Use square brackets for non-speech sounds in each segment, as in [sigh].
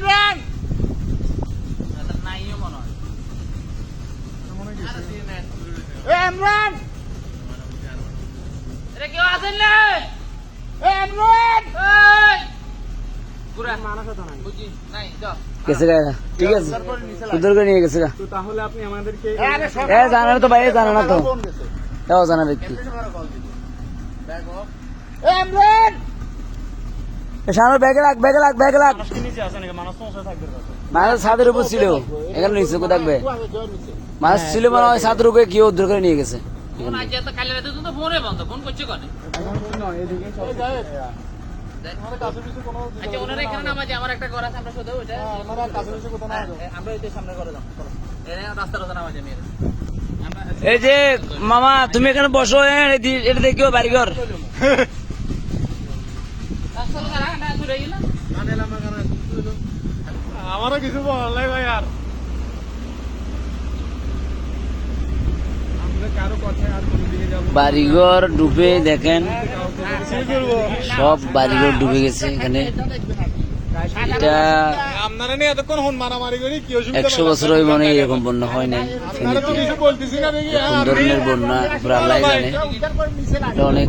ইমরান নাইও মনে হয় এ এটা কেউ আছেন না? এ ইমরান এই! পুরা বুঝি নাই যাও। গেছে গা ঠিক আছে। উদ্ধার করে নিয়ে গেছে তো তাহলে আপনি আমাদেরকে জানে তো ভাই এ না তো। ফোন জানা ব্যক্তি এ ইমরান এ সামনে ব্যাগে লাগ ব্যাগে লাগ ব্যাগে লাগ। মানুষ ছাদের উপর ছিল। এখানে নিচে থাকবে। মানুষ ছিল মানে ওই ছাদের উপরে কি উদ্ধার করে নিয়ে গেছে। কোনে? আচ্ছা ওনারা এখানে নামাজে আমার একটা ঘর আছে আমরা শুধু ওইটা হ্যাঁ, আমরা ওইটা সামনে করে দাও রাস্তা রাস্তা নামাজে আমি আমরা এই যে মামা তুমি এখানে বসো হ্যাঁ, এটা দেখিও বাড়িঘর। গেল? আমারও কিছু বলাই ভাই আর। বাড়িঘর ডুবে দেখেন। সব বাড়িঘর ডুবে গেছে এখানে। এটা আপনারা নিয়ে এতক্ষণ হন মারামারি করি কি অসুবিধা একশো বছর ওই মনে এরকম বন্যা হয় নাই। ধরনের বন্যা আল্লাহ জানে। এটা অনেক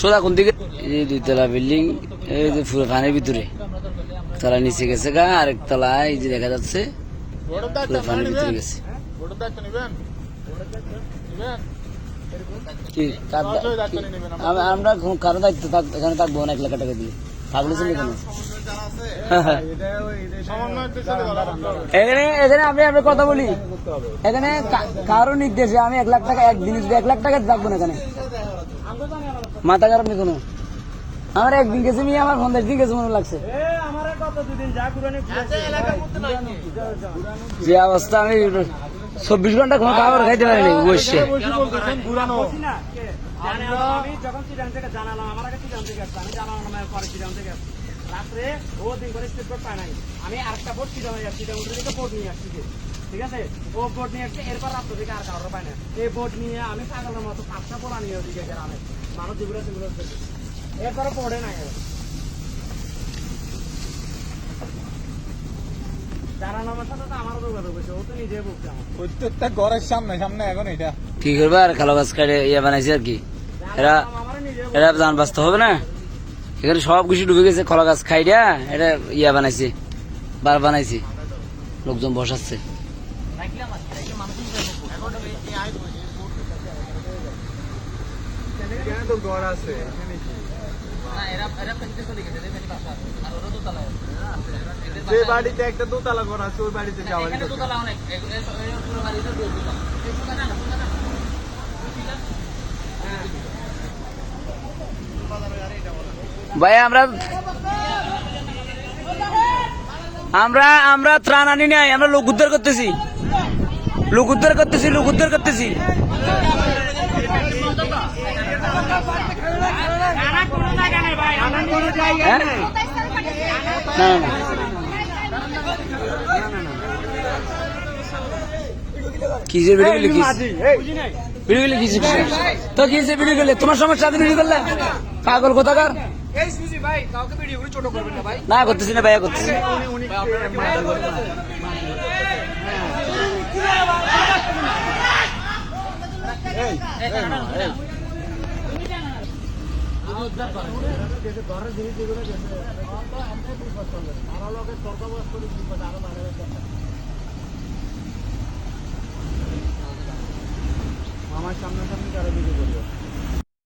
সোজা কোন দিকে? এই দুইতলা বিল্ডিং, এই যে পানির ভিতরে। তলা নিচে গেছে গা, আরেক তলা, এই যে দেখা যাচ্ছে পানির ভিতরে গেছে। আমরা কারও দায়িত্ব এখানে থাকব লাখ টাকা দিয়ে। থাকলে [laughs] এখানে? এখানে আমি কথা বলি। এখানে কারও নির্দেশে আমি এক লাখ টাকা একদিন এক লাখ টাকা থাকব না এখানে। মাথা খারাপ নেই কোনো আমার একদিন গেছে মিয়া আমার পঞ্চাশ দিন গেছে মনে লাগছে। যে অবস্থা আমি চব্বিশ ঘণ্টা কোনো খাবার খাইতে পারিনি বসছে আমি রাত্রে ও দিন করে পায় নাই। আরেকটা বোর্ড হয়ে নিয়ে আসছি। ঠিক আছে? ও বোর্ড নিয়ে আসছে এরপর রাত্র থেকে আর কারোর পায় না এই বোর্ড নিয়ে আমি পাগলের মতো পাঁচটা পোলা নিয়ে ওদিকে গ্রামে। মানুষ যেগুলো সেগুলো এরপরে পড়ে এখন কি করবে আর কালো গাছ কাটে ইয়ে বানাইছে আর কি? এরা জান বাঁচতে হবে না? এখানে সব কিছু ডুবে গেছে কলা গাছ খাই দিয়া এটা ইয়া বানাইছে বার বানাইছে। লোকজন বসাচ্ছে। এখানে তো ঘর আছে? যে বাড়িতে একটা দোতলা ঘর আছে ওই বাড়িতে যাওয়া দোতলা অনেক। ভাই আমরা আমরা আমরা ত্রাণ আনি নাই আমরা লোক উদ্ধার করতেছি। লোক উদ্ধার করতেছি লোক উদ্ধার করতেছি। হ্যাঁ? না, না, না। তো করলে তোমার সমস্যা করলে? পাগল কোথাকার? এই সুজি ভাই কাউকে ভিডিও করে ছোট করবেন না ভাই না। করতেছি না ভাইয়া করতেছি আমার সামনে সামনে তারা দিকে